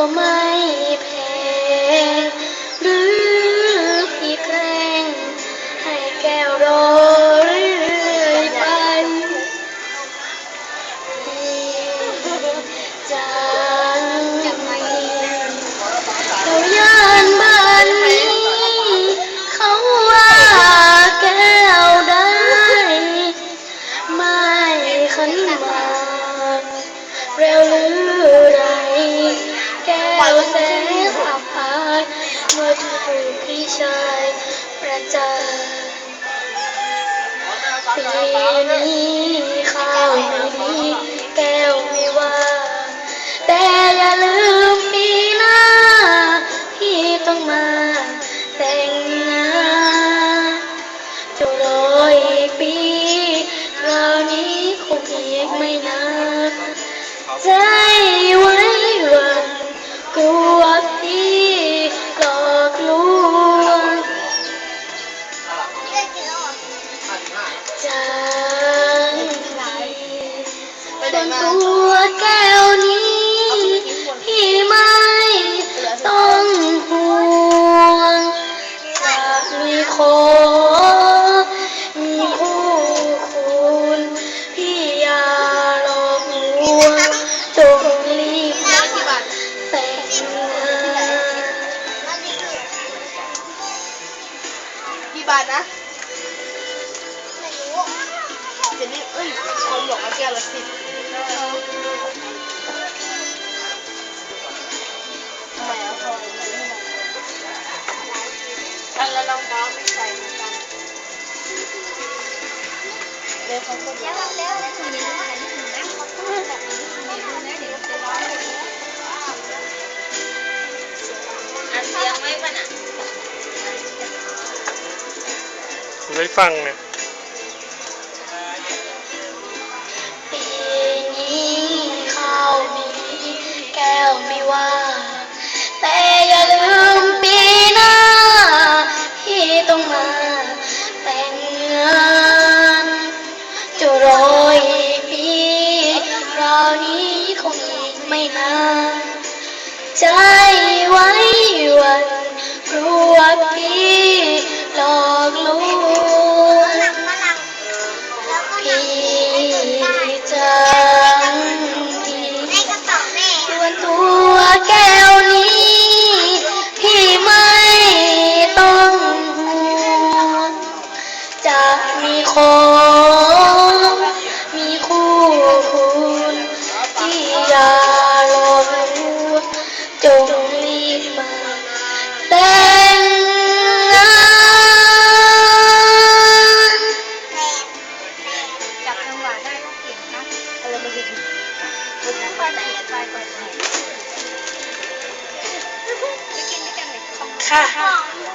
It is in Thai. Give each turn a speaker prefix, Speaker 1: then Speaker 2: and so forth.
Speaker 1: ก็ไม่แพ้หรือพี่แกล้งให้แก้วรอเรื่อยไปจังเราย่านบ้านนี้เขาว่าแก้วได้ ไม่ขันมากเร็วหรือ พี่ชายประจานปีนี้ข้าวไม่มีแก้วไม่ว่า แต่อย่าลืมปีหน้า พี่ต้องมาแต่งงานจะรออีกปีคราวนี้คงอีกไม่นานจไตัวแก้วนี้ พี่ไม่ต้องห่วงจะมีขอมีคู่คุณพี่อย่าหลอกลวงจงรีบแต่งงาน
Speaker 2: กี่บาทนะเดี๋ยวนี้เอ้ยคนบอกว่าแก้วละสิบ อันละรองเท้าไม่ใส่เหมือนกันเดี๋ยวเขาก็เดี๋ยว
Speaker 3: อันเสียงไว้ป่ะน่ะ
Speaker 4: ได้ฟังเนี่ย
Speaker 1: รออีกปีคราวนี้คงอีกไม่นานใจไว้วันรู้ว่าพี่หลอกลวงพี่จังดีส่วนตัวแก้วนี้ พี่ไม่ต้องห่วงจะมีขอ ค่ะ